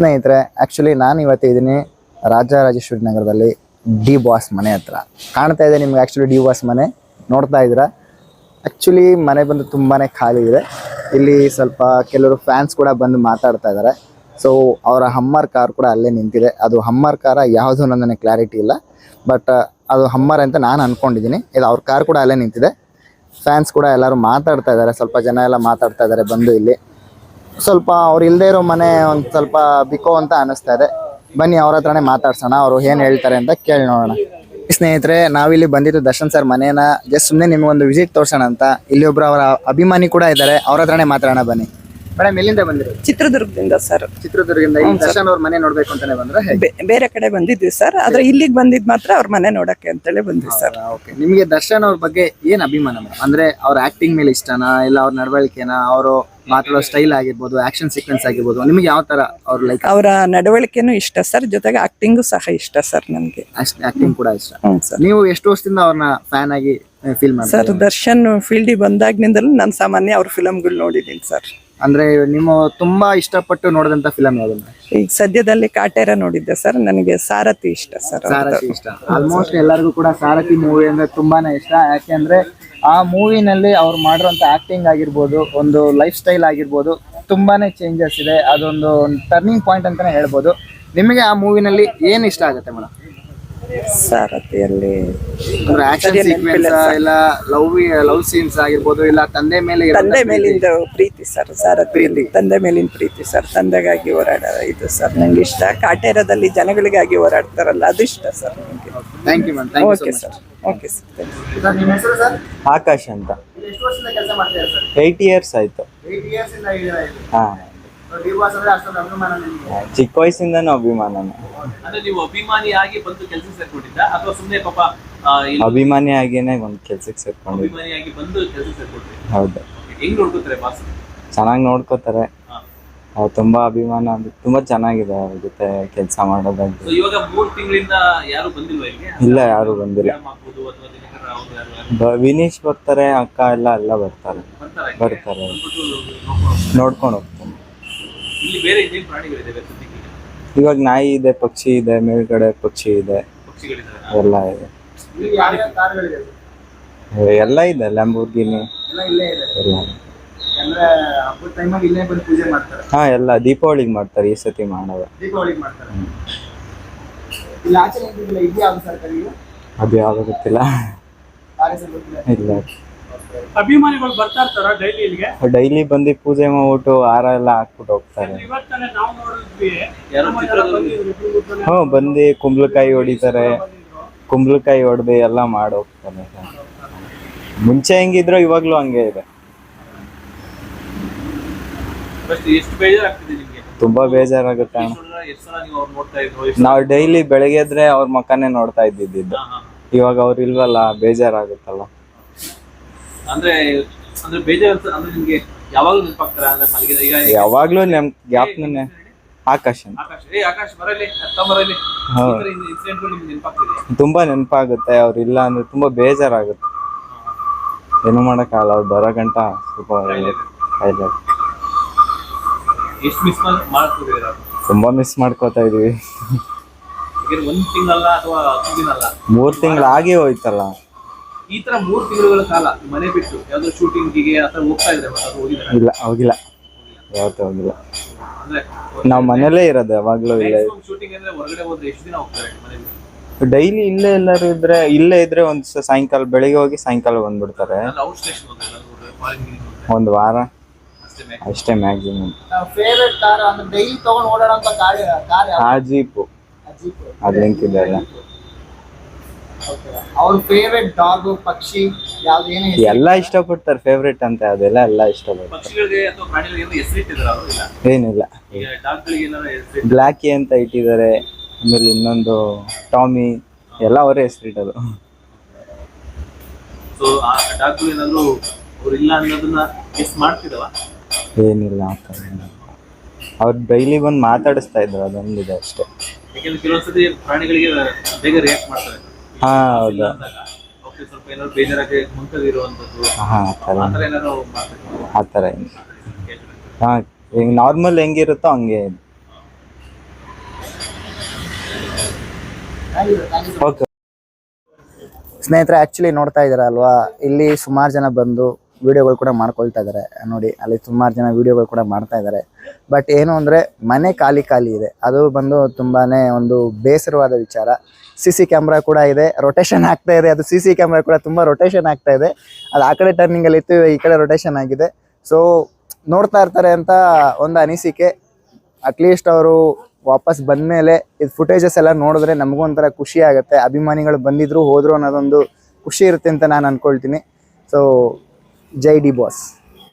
ಸ್ನೇಹಿತರೆ ಆಕ್ಚುಲಿ ನಾನು ಇವತ್ತು ಇದ್ದೀನಿ ರಾಜರಾಜೇಶ್ವರಿ ನಗರದಲ್ಲಿ ಡಿ ಬಾಸ್ ಮನೆ ಹತ್ರ. ಕಾಣ್ತಾ ಇದೆ ನಿಮ್ಗೆ ಆ್ಯಕ್ಚುಲಿ ಡಿ ಬಾಸ್ ಮನೆ, ನೋಡ್ತಾ ಇದ್ದೀರಾ? ಆ್ಯಕ್ಚುಲಿ ಮನೆ ಬಂದು ತುಂಬಾನೇ ಖಾಲಿ ಇದೆ. ಇಲ್ಲಿ ಸ್ವಲ್ಪ ಕೆಲವರು ಫ್ಯಾನ್ಸ್ ಕೂಡ ಬಂದು ಮಾತಾಡ್ತಾ ಇದ್ದಾರೆ. ಸೊ ಅವರ ಹಮ್ಮರ್ ಕಾರ್ ಕೂಡ ಅಲ್ಲೇ ನಿಂತಿದೆ. ಅದು ಹಮ್ಮರ್ ಕಾರ ಯಾವುದು ನನಗೆ ಕ್ಲಾರಿಟಿ ಇಲ್ಲ. ಬಟ್ ಅದು ಹಮ್ಮರ್ ಅಂತ ನಾನು ಅಂದ್ಕೊಂಡಿದ್ದೀನಿ ಇದು ಅವ್ರ ಕಾರ್ ಕೂಡ ಅಲ್ಲೇ ನಿಂತಿದೆ. ಫ್ಯಾನ್ಸ್ ಕೂಡ ಎಲ್ಲರೂ ಮಾತಾಡ್ತಾ ಇದ್ದಾರೆ. ಸ್ವಲ್ಪ ಜನ ಎಲ್ಲ ಮಾತಾಡ್ತಾ ಇದ್ದಾರೆ ಬಂದು ಇಲ್ಲಿ. ಸ್ವಲ್ಪ ಅವ್ರು ಇಲ್ಲದೆ ಇರೋ ಮನೆ ಒಂದು ಸ್ವಲ್ಪ ಬಿಕೋ ಅಂತ ಅನಿಸ್ತಾ ಇದೆ. ಬನ್ನಿ ಅವ್ರ ಹತ್ರನೇ ಮಾತಾಡ್ಸೋಣ, ಅವರು ಏನು ಹೇಳ್ತಾರೆ ಅಂತ ಕೇಳಿ ನೋಡೋಣ. ಸ್ನೇಹಿತರೆ, ನಾವಿಲ್ಲಿ ಬಂದಿದ್ದು ದರ್ಶನ್ ಸರ್ ಮನೇನ. ಜಸ್ಟ್ ಸುಮ್ಮನೆ ನಿಮ್ಗೊಂದು ವಿಸಿಟ್ ತೋರ್ಸೋಣ ಅಂತ. ಇಲ್ಲಿ ಒಬ್ರು ಅವರ ಅಭಿಮಾನಿ ಕೂಡ ಇದ್ದಾರೆ, ಅವ್ರ ಹತ್ರನೇ ಮಾತಾಡೋಣ ಬನ್ನಿ. ಮೇಡಮ್ ಎಲ್ಲಿಂದ ಬಂದ್ರಿ ಚಿತ್ರದುರ್ಗದಿಂದ ಸರ್. ಚಿತ್ರದುರ್ಗದಿಂದ. ದರ್ಶನ್ ಅವ್ರ ಮನೆ ನೋಡ್ಬೇಕು ಅಂತಾನೆ ಬಂದ್ರೆ ಬೆ- ಬೇರೆ ಕಡೆ ಬಂದಿದ್ವಿ ಸರ್ ಆದ್ರೆ ಇಲ್ಲಿಗೆ ಬಂದಿದ್ ಮಾತ್ರ ಅವ್ರ ಮನೆ ನೋಡಕ್ಕೆ ಅಂತೇಳಿ ಬಂದ್ವಿ ಸರ್. ಓಕೆ. ನಿಮಗೆ ದರ್ಶನ್ ಅವ್ರ ಬಗ್ಗೆ ಏನ್ ಅಭಿಮಾನ? ಅಂದ್ರೆ ಅವ್ರ ಆಕ್ಟಿಂಗ್ ಮೇಲೆ ಇಷ್ಟನಾ? ಇಲ್ಲ ಅವ್ರ ನಡವಳಿಕೆನ? ಅವರು ಮಾತಾಡೋ ಸ್ಟೈಲ್ ಆಗಿರ್ಬೋದು ಆಕ್ಷನ್ ಸೀಕ್ವೆನ್ಸ್ ಆಗಿರ್ಬೋದು ನಿಮ್ಗೆ ಯಾವ ತರ ಅವ್ರ ಲೈಕ್ ಅವರ ನಡವಳಿಕೆನು ಇಷ್ಟ ಸರ್ ಜೊತೆಗೆ ಆಕ್ಟಿಂಗು ಸಹ ಇಷ್ಟ ಸರ್ ನನ್ಗೆ ಆಕ್ಟಿಂಗ್ ಕೂಡ ಇಷ್ಟ. ಹ್ಞೂ ಸರ್. ನೀವು ಎಷ್ಟು ವರ್ಷದಿಂದ ಅವ್ರನ್ನ ಫ್ಯಾನ್ ಆಗಿ ಫೀಲ್ ಮಾಡಿ ಸರ್ ದರ್ಶನ್ ಫೀಲ್ಡಿಗೆ ಬಂದಾಗ್ನಿಂದಲೂ ನಾನು ಸಾಮಾನ್ಯ ಅವ್ರ ಫಿಲಮ್ಗಳು ನೋಡಿದ್ದೀನಿ ಸರ್. ಅಂದ್ರೆ ನಿಮ್ಮ ತುಂಬಾ ಇಷ್ಟಪಟ್ಟು ನೋಡಿದಂತ ಫಿಲಂ ಯಾವ್ದು ಈಗ ಸದ್ಯದಲ್ಲಿ ಕಾಟೇರ ನೋಡಿದ್ದೆ ಸರ್. ನನಗೆ ಸಾರಥಿ ಇಷ್ಟ ಸರ್ ಸಾರಥಿ ಇಷ್ಟ. ಆಲ್ಮೋಸ್ಟ್ ಎಲ್ಲರಿಗೂ ಕೂಡ ಸಾರಥಿ ಮೂವಿ ಅಂದ್ರೆ ತುಂಬಾನೇ ಇಷ್ಟ. ಯಾಕೆಂದ್ರೆ ಆ ಮೂವಿನಲ್ಲಿ ಅವ್ರು ಮಾಡಿರುವಂತ ಆಕ್ಟಿಂಗ್ ಆಗಿರ್ಬೋದು ಒಂದು ಲೈಫ್ ಸ್ಟೈಲ್ ಆಗಿರ್ಬೋದು ತುಂಬಾನೇ ಚೇಂಜಸ್ ಇದೆ. ಅದೊಂದು ಟರ್ನಿಂಗ್ ಪಾಯಿಂಟ್ ಅಂತಾನೆ ಹೇಳ್ಬೋದು. ನಿಮಗೆ ಆ ಮೂವಿನಲ್ಲಿ ಏನು ಇಷ್ಟ ಆಗುತ್ತೆ ಮೇಡಮ್ ಸಾರಥಿಯಲ್ಲಿ ಇಲ್ಲ ಲವ್ ಲವ್ ಸೀನ್ಸ್ ಆಗಿರ್ಬೋದು ಇಲ್ಲ ತಂದೆ ಮೇಲೆ ತಂದೆ ಮೇಲಿಂದ ಪ್ರೀತಿ ಸರ್ ಸಾರಥಿಯಲ್ಲಿ ತಂದೆ ಮೇಲಿನ ಪ್ರೀತಿ ಸರ್ ತಂದೆಗಾಗಿ ಹೋರಾಡ ಇದು ಸರ್ ನಂಗೆ ಇಷ್ಟ. ಕಾಟೇರದಲ್ಲಿ ಜನಗಳಿಗಾಗಿ ಹೋರಾಡ್ತಾರಲ್ಲ ಅದು ಇಷ್ಟ ಸರ್ ನನಗೆ thank you ma'am thank you okay sir okay sir sir ನಿಮ್ಮ ಹೆಸರು ಸರ್ ಆಕಾಶ್ ಅಂತ. ಎಷ್ಟು ವರ್ಷದಿಂದ ಕೆಲಸ ಮಾಡ್ತೀರಾ ಸರ್ ಏಯ್ಟ್ ಇಯರ್ಸ್ ಆಯ್ತು. ಹಾ. ಅಂದ್ರೆ ಚಿಕ್ಕ ವಯಸ್ಸಿಂದನೂ ಅಭಿಮಾನನೇ. ಅಂದ್ರೆ ನೀವು ಅಭಿಮಾನಿಯಾಗಿ ಬಂದು ಕೆಲಸ ಸೇರ್ಕೊಂಡಿದ್ದ? ಅಥವಾ ಸುಮ್ಮನೆ ಪಾಪ ಆ, ಇಲ್ಲಿ ಅಭಿಮಾನಿ ಆಗೇನೆ ಒಂದ್ ಕೆಲ್ಸಕ್ಕೆ ಸೇರ್ಕೊಂಡಿದ್ದೆ. ಅಭಿಮಾನಿಯಾಗಿ ಬಂದು ಕೆಲಸ ಸೇರ್ಕೊಂಡ್ರಿ ಹೌದು. ಹೆಂಗ್ ನೋಡ್ಕೋತಾರೆ ಬಾಸ್ ಚೆನ್ನಾಗಿ ನೋಡ್ಕೋತಾರೆ. ಅವ್ರು ತುಂಬಾ ಅಭಿಮಾನ ಅದು ತುಂಬಾ ಚೆನ್ನಾಗಿದೆ ಅವ್ರ ಜೊತೆ ಕೆಲಸ ಮಾಡೋದಾಗ ಮಾಡೋದಾಗ್ಲಿ ಇವಾಗ ಮೂರ್ ತಿಂಗಳಿಂದ ಯಾರು ಬಂದಿಲ್ವಾ ಇಲ್ಲಿ ಇಲ್ಲ ಯಾರು ಬಂದಿಲ್ಲ. ಮೇಡಮ್ ಆಗ್ಬೋದು ಅಥವಾ ದಿನಕರ ಅವ್ರು ಯಾರು ಯಾರು? ಬ- ವಿನೀಶ್ ಬರ್ತಾರೆ ಅಕ್ಕ ಎಲ್ಲ ಎಲ್ಲ ಬರ್ತಾರೆ. ಬರ್ತಾರೆ ಬರ್ತಾರೆ. ನೋಡ್ಕೊಂಡು ಹೋಗ್ತಾರೆ. ಇಲ್ಲಿ ಬೇರೆ ಇನ್ನೇನ್ ಪ್ರಾಣಿಗಳಿದಾವೆ ಸದ್ಯಕ್ಕೆ ಈಗ? ಇವಾಗ ನಾಯಿ ಇದೆ ಪಕ್ಷಿ ಇದೆ ಮೇಲ್ಗಡೆ ಪಕ್ಷಿ ಇದೆ. ಎಲ್ಲ ಇದೆ. ಇಲ್ಲಿ ಯಾವ್ಯಾವ ಕಾರ್ಗಳಿದೆ ಎಲ್ಲ ಇದೆ ಲ್ಯಾಂಬೋರ್ಗಿನಿ. ಎಲ್ಲ ಇಲ್ಲೇ ಇದೆ? ಎಲ್ಲ ಅಂದ್ರೆ ಹಬ್ಬದ ಟೈಮಲ್ಲಿ ಇಲ್ಲೇ ಬಂದು ಪೂಜೆ ಮಾಡ್ತಾರೆ? ಹಾ ಎಲ್ಲ ದೀಪಾವಳಿಗೆ ಮಾಡ್ತಾರೆ ಈ ಸತಿ ಮಾಡೋದು. ದೀಪಾವಳಿಗೆ ಮಾಡ್ತಾರೆ? ಇಲ್ಲಿ ಅದು ಯಾವ್ದು ಗೊತ್ತಿಲ್ಲ. ಗೊತ್ತಿಲ್ಲ ಇಲ್ಲ. ಅಭಿಮಾನಿಗಳು ಬರ್ತಾ ಇರ್ತಾರ ಡೈಲಿ ಇಲ್ಲಿಗೆ? ಡೈಲಿ ಬಂದು ಪೂಜೆ ಮಾಡ್ಬಿಟ್ಟು ಹಾರ ಎಲ್ಲ ಹಾಕ್ಬಿಟ್ಟು ಹೋಗ್ತಾರೆ. ಹ್ಮ್ ನಾವು ನೋಡಿದ್ವಿ ಯಾರು ಚಿತ್ರದಲ್ಲಿ ಹ್ಞೂ ಬಂದು ಕುಂಬಳಕಾಯಿ ಹೊಡಿತಾರೆ. ಕುಂಬಳಕಾಯಿ ಹೊಡೆದು ಎಲ್ಲ ಮಾಡಿ ಹೋಗ್ತಾರೆ. ಮುಂಚೆ ಹೆಂಗಿದ್ರು ಇವಾಗ್ಲೂ ಹಂಗೆ ಇದೆ. ಫಸ್ಟ್ ಎಷ್ಟು ಬೇಜಾರಾಗ್ತಿದೆ ನಿಮ್ಗೆ? ತುಂಬಾ ಬೇಜಾರಾಗುತ್ತೆ ಅಣ್ಣ. ಎಷ್ಟು ಸಲ ನೀವು ಅವ್ರು ನೋಡ್ತಾ ಇದ್ರು? ಎಷ್ಟು ನಾವು ಡೈಲಿ ಬೆಳಗ್ಗೆ ಎದ್ರೆ ಅವ್ರ ಮಕ್ಕನೇ ನೋಡ್ತಾ ಇದ್ದಿದ್ದು. ಹಾ, ಹಾ. ಇವಾಗ ಅವ್ರು ಇಲ್ವಲ್ಲ ಬೇಜಾರಾಗುತ್ತಲ್ಲ ಅಂದ್ರೆ ಅಂದ್ರೆ ಬೇಜಾರು ಅಂದ್ರೆ ನಿಮ್ಗೆ ಯಾವಾಗ್ಲೂ ನೆನಪಾಗ್ತಾರ? ಅಂದ್ರೆ ಮಲಗಿದ ಈಗ ಯಾವಾಗ್ಲೂ ನಮ್ ಜ್ಞಾಪನೆ ಆಕಾಶ. ಆಕಾಶ್. ಏ ಆಕಾಶ್ ಬರಲಿ ಅತ್ತ ಬರಲಿ. ಇನ್ಸಿಡೆಂಟ್ಗಳು ನಿಮ್ಗೆ ನೆನಪಾಗ್ತಿದೆ? ತುಂಬಾ ನೆನಪಾಗುತ್ತೆ ಅವ್ರು ಇಲ್ಲ ಅಂದ್ರೆ ತುಂಬಾ ಬೇಜಾರಾಗುತ್ತೆ. ಏನು ಮಾಡೋಕ್ಕಾಗಲ್ಲ ಅವ್ರು ಬರೋ ಗಂಟ ಸ್ವಲ್ಪ ಕಾಯಿಲೆ ಎಷ್ಟು ಮಿಸ್ ಮಾಡ್ತಿದ್ದೀರಾ? ತುಂಬಾ ಮಿಸ್ ಮಾಡ್ಕೋತಾ ಇದೀವಿ. ಒಂದ್ ತಿಂಗಳಲ್ಲ ಅಥವಾ ಮೂರ್ ತಿಂಗಳು ಆಗೇ ಹೋಯ್ತಲ್ಲ. ಈ ತರ ಮೂರ್ ತಿಂಗಳುಗಳ ಕಾಲ ಮನೆ ಬಿಟ್ಟು ಯಾವ್ದೋ ಶೂಟಿಂಗಿಗೆ ಆತರ ಹೋಗ್ತಾ ಇದ್ರೆ ಅದು ಹೋಗಿದ್ದಾರೆ? ಇಲ್ಲ ಹೋಗಿಲ್ಲ. ಯಾವತ್ತೂ ಹೋಗಿಲ್ಲ. ಅಂದ್ರೆ ನಾವ್ ಮನೇಲೇ ಇರೋದು ಯಾವಾಗ್ಲೂ ಇಲ್ಲ. ಶೂಟಿಂಗ್ ಅಂದ್ರೆ ಹೊರಗಡೆ ಹೋದ್ರೆ ಎಷ್ಟು ದಿನ ಹೋಗ್ತಾರೆ ಮನೆ ಬಿಟ್ಟು? ಡೈಲಿ ಇಲ್ಲೇ ಎಲ್ಲರೂ ಇದ್ರೆ ಇಲ್ಲೇ ಇದ್ರೆ ಒಂದ್ ಸಾಯಂಕಾಲ ಬೆಳಿಗ್ಗೆ ಹೋಗಿ ಸಾಯಂಕಾಲ ಬಂದ್ಬಿಡ್ತಾರೆ. ಔಟ್ ಸ್ಟೇಷನ್ ಹೋದ್ರೆ ಫಾರಿನ್ ಒಂದ್ ವಾರ. ಅಷ್ಟೇ ಮ್ಯಾಕ್ಸಿಮಮ್ ಫೇವ್ರೆಟ್ ಕಾರ್ ಅಂದ್ರೆ ಡೈಲಿ ತಗೊಂಡು ಓಡಾಡೋಂತ ಕಾರ್ ಕಾರ್ ಆ ಜೀಪು ಜೀಪ್ ಅದ್ ಇದೆ ಅಲ್ಲ. ಅವ್ರ ಫೇವ್ರೆಟ್ ಡಾಗ್ ಪಕ್ಷಿ ಯಾವ್ದೇನೇ ಏನೇ ಎಲ್ಲ ಇಷ್ಟಪಡ್ತಾರೆ ಫೇವ್ರೇಟ್ ಅಂತ ಅದೆಲ್ಲ ಎಲ್ಲ ಇಷ್ಟಪಡ್ತಾರೆ. ಪಕ್ಷಿಗಳಿಗೆ ಅಥವಾ ಪ್ರಾಣಿಗಳಿಗೆ ಏನೋ ಹೆಸರು ಇಟ್ಟಿದ್ದಾರೆ ಅವರು ಇಲ್ಲ? ಏನಿಲ್ಲ. ಈಗ ಡಾಗ್ಗಳಿಗೆ ಏನಾದ್ರು ಹೆಸರು ಬ್ಲ್ಯಾಕಿ ಅಂತ ಇಟ್ಟಿದ್ದಾರೆ ಆಮೇಲೆ ಇನ್ನೊಂದು ಟಾಮಿ ಎಲ್ಲ ಅವರೇ ಹೆಸರಿಟ್ಟದು ಸೊ ಆ ಡಾಗ್ಗಳು ಏನಾದ್ರು ಅವ್ರು ಇಲ್ಲ ಅನ್ನೋದನ್ನ ಗೆಸ್ ಮಾಡ್ತಿದವ ಏನಿಲ್ಲ ಆ ಥರ ಏನಿಲ್ಲ. ಅವ್ರು ಡೈಲಿ ಬಂದು ಮಾತಾಡಿಸ್ತಾ ಇದ್ರು ಅದೊಂದಿದೆ ಅಷ್ಟೇ. ಯಾಕೆಂದ್ರೆ ಕೆಲವೊಂದ್ಸತಿ ಪ್ರಾಣಿಗಳಿಗೆ ಬೇಗ ರಿಯಾಕ್ಟ್ ಮಾಡ್ತಾರೆ. ಹಾ ಹೌದು. ಹಾ ಆ ಹಾ ಈಗ ನಾರ್ಮಲ್ ಹೆಂಗಿರುತ್ತೋ ಹಂಗೆ ಸ್ನೇಹಿತರೆ ಆಕ್ಚುಲಿ ನೋಡ್ತಾ ಇದ್ದೀರಾ ಇಲ್ಲಿ ಸುಮಾರು ಜನ ಬಂದು ವಿಡಿಯೋಗಳು ಕೂಡ ಮಾಡ್ಕೊಳ್ತಾ ಇದ್ದಾರೆ ನೋಡಿ, ಅಲ್ಲಿ ಸುಮಾರು ಜನ ವಿಡಿಯೋಗಳು ಕೂಡ ಮಾಡ್ತಾ ಇದ್ದಾರೆ ಬಟ್ ಏನು ಅಂದರೆ, ಮನೆ ಖಾಲಿ ಖಾಲಿ ಇದೆ. ಅದು ಬಂದು ತುಂಬಾ ಒಂದು ಬೇಸರವಾದ ವಿಚಾರ. ಸಿ ಸಿ ಕ್ಯಾಮ್ರಾ ಕೂಡ ಇದೆ ರೊಟೇಷನ್ ಆಗ್ತಾ ಇದೆ. ಅದು ಸಿ ಸಿ ಕ್ಯಾಮ್ರಾ ಕೂಡ ತುಂಬ ರೊಟೇಷನ್ ಆಗ್ತಾ ಇದೆ. ಅದು ಆ ಕಡೆ ಟರ್ನಿಂಗಲ್ಲಿ ಇತ್ತು, ಈ ಕಡೆ ರೊಟೇಷನ್ ಆಗಿದೆ. ಸೊ ನೋಡ್ತಾ ಇರ್ತಾರೆ ಅಂತ ಒಂದು ಅನಿಸಿಕೆ. ಅಟ್ಲೀಸ್ಟ್ ಅವರು ವಾಪಸ್ ಬಂದಮೇಲೆ ಇದು ಫುಟೇಜಸ್ ಎಲ್ಲ ನೋಡಿದ್ರೆ ನಮಗೂ ಒಂಥರ ಖುಷಿ ಆಗುತ್ತೆ. ಅಭಿಮಾನಿಗಳು ಬಂದಿದ್ರು, ಹೋದರು ಅನ್ನೋದೊಂದು ಖುಷಿ ಇರುತ್ತೆ ಅಂತ ನಾನು ಅಂದ್ಕೊಳ್ತೀನಿ ಸೊ ಜೈ ಡಿ ಬಾಸ್